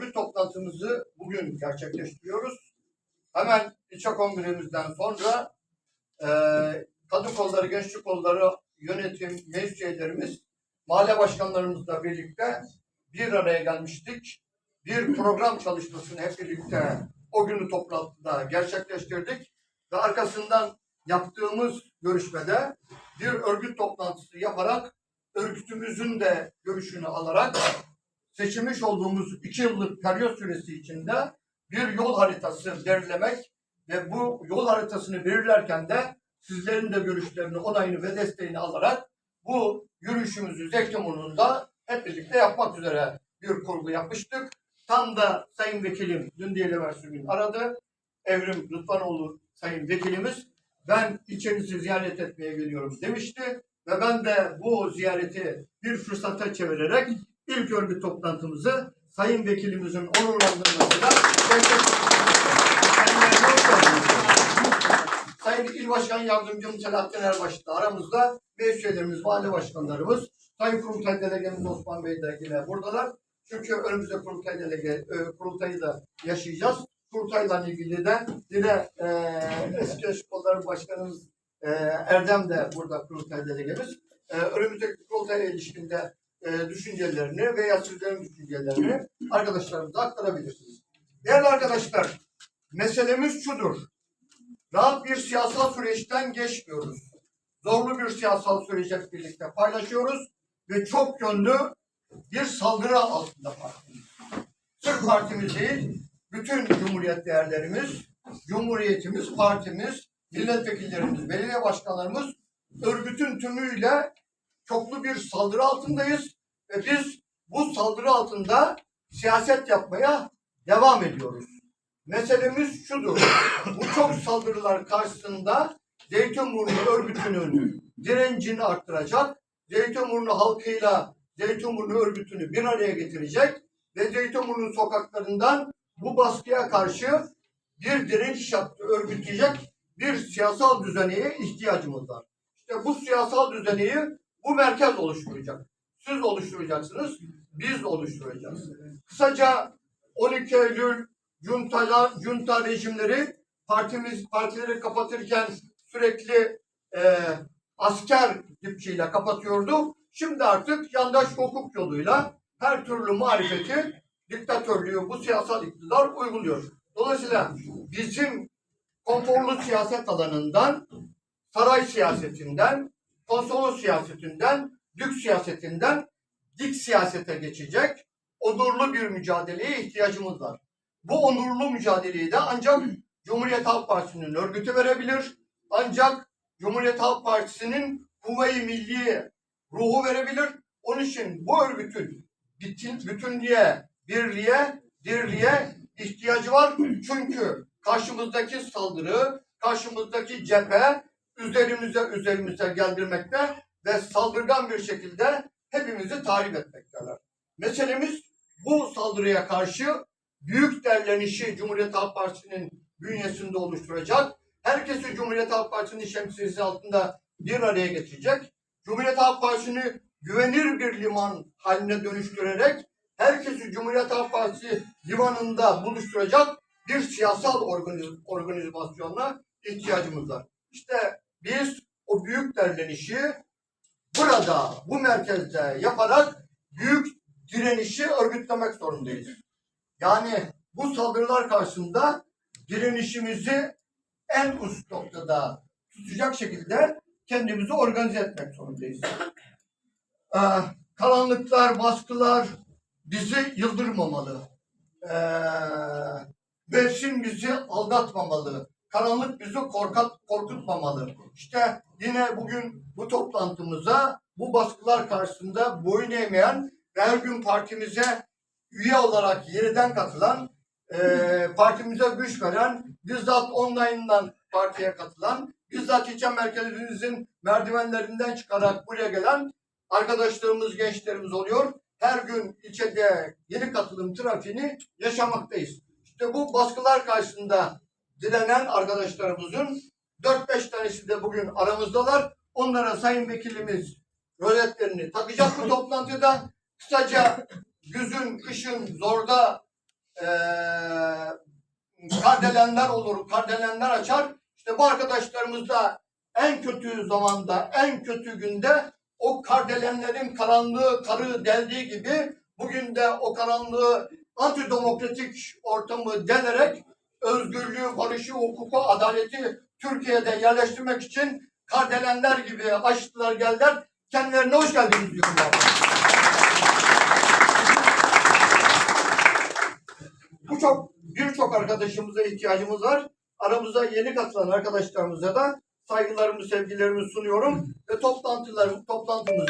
örgüt toplantımızı bugün gerçekleştiriyoruz. Hemen ilçe kongremizden sonra e, kadın kolları, gençlik kolları, yönetim, meclis üyelerimiz, mahalle başkanlarımızla birlikte bir araya gelmiştik. Bir program çalışmasını hep birlikte o günü toplantıda gerçekleştirdik. Ve arkasından yaptığımız görüşmede bir örgüt toplantısı yaparak örgütümüzün de görüşünü alarak seçilmiş olduğumuz iki yıllık periyot süresi içinde bir yol haritası belirlemek ve bu yol haritasını belirlerken de sizlerin de görüşlerini, onayını ve desteğini alarak bu yürüyüşümüzü Zeytinburnu'nda hep birlikte yapmak üzere bir kurgu yapmıştık. Tam da Sayın Vekilim dün değil gün aradı. Evrim Rıdvanoğlu Sayın Vekilimiz ben ilçenizi ziyaret etmeye geliyorum demişti. Ve ben de bu ziyareti bir fırsata çevirerek ilk örgüt toplantımızı Sayın Vekilimizin onurlandırmasıyla. Sayın İl Başkan Yardımcım Selahattin Erbaş da aramızda. Meclis üyelerimiz, mahalle başkanlarımız, Sayın Kurultay Delegemiz Osman Bey de yine buradalar. Çünkü önümüzde kurultay, delege, e, kurultayı da yaşayacağız. Kurultayla ilgili de yine e, eski kolları başkanımız e, Erdem de burada kurultay delegemiz. E, önümüzdeki kurultaya ilişkinde e, düşüncelerini veya sizlerin düşüncelerini arkadaşlarımıza aktarabilirsiniz. Değerli arkadaşlar, meselemiz şudur. Rahat bir siyasal süreçten geçmiyoruz. Zorlu bir siyasal süreci birlikte paylaşıyoruz ve çok yönlü bir saldırı altında partimiz. Sırf partimiz değil, bütün cumhuriyet değerlerimiz, cumhuriyetimiz, partimiz, milletvekillerimiz, belediye başkanlarımız örgütün tümüyle çoklu bir saldırı altındayız ve biz bu saldırı altında siyaset yapmaya devam ediyoruz. Meselemiz şudur. Bu çok saldırılar karşısında Zeytinburnu örgütünün direncini arttıracak, Zeytinburnu halkıyla Zeytinburnu örgütünü bir araya getirecek ve Zeytinburnu sokaklarından bu baskıya karşı bir direniş yaptı, örgütleyecek bir siyasal düzeneye ihtiyacımız var. İşte bu siyasal düzeneyi bu merkez oluşturacak. Siz oluşturacaksınız, biz oluşturacağız. Kısaca 12 Eylül juntalar, junta rejimleri partimiz partileri kapatırken sürekli e, asker dipçiyle kapatıyordu. Şimdi artık yandaş hukuk yoluyla her türlü marifeti diktatörlüğü bu siyasal iktidar uyguluyor. Dolayısıyla bizim konforlu siyaset alanından, saray siyasetinden, konsolos siyasetinden, lüks siyasetinden dik siyasete geçecek onurlu bir mücadeleye ihtiyacımız var. Bu onurlu mücadeleyi de ancak Cumhuriyet Halk Partisi'nin örgütü verebilir. Ancak Cumhuriyet Halk Partisi'nin kuvve-i milli ruhu verebilir. Onun için bu örgütün bütün, bütünlüğe, birliğe, dirliğe ihtiyacı var. Çünkü karşımızdaki saldırı, karşımızdaki cephe üzerimize üzerimize geldirmekte ve saldırgan bir şekilde hepimizi tahrip etmekteler. Meselemiz bu saldırıya karşı büyük derlenişi Cumhuriyet Halk Partisi'nin bünyesinde oluşturacak. Herkesi Cumhuriyet Halk Partisi'nin şemsiyesi altında bir araya getirecek. Cumhuriyet Halk Partisi'ni güvenilir bir liman haline dönüştürerek herkesi Cumhuriyet Halk Partisi limanında buluşturacak bir siyasal organiz organizasyona ihtiyacımız var. İşte biz o büyük derlenişi burada, bu merkezde yaparak büyük direnişi örgütlemek zorundayız. Yani bu saldırılar karşısında direnişimizi en üst noktada tutacak şekilde kendimizi organize etmek zorundayız. Ee, karanlıklar, baskılar bizi yıldırmamalı. Ee, mevsim bizi aldatmamalı. Karanlık bizi korkat, korkutmamalı. İşte yine bugün bu toplantımıza bu baskılar karşısında boyun eğmeyen ve her gün partimize üye olarak yeniden katılan, e, partimize güç veren, bizzat online'dan partiye katılan, bizzat ilçe merkezimizin merdivenlerinden çıkarak buraya gelen arkadaşlarımız, gençlerimiz oluyor. Her gün ilçede yeni katılım trafiğini yaşamaktayız. İşte bu baskılar karşısında direnen arkadaşlarımızın 4-5 tanesi de bugün aramızdalar. Onlara Sayın Vekilimiz rozetlerini takacak bu toplantıda. Kısaca güzün, kışın, zorda kardelenler olur, kardelenler açar. İşte bu arkadaşlarımız da en kötü zamanda, en kötü günde o kardelenlerin karanlığı karı deldiği gibi bugün de o karanlığı antidemokratik ortamı delerek özgürlüğü, barışı, hukuku, adaleti Türkiye'de yerleştirmek için kardelenler gibi açtılar geldiler. Kendilerine hoş geldiniz diyorum. Bu çok birçok arkadaşımıza ihtiyacımız var. Aramıza yeni katılan arkadaşlarımıza da saygılarımı, sevgilerimi sunuyorum ve toplantılarım, toplantımızı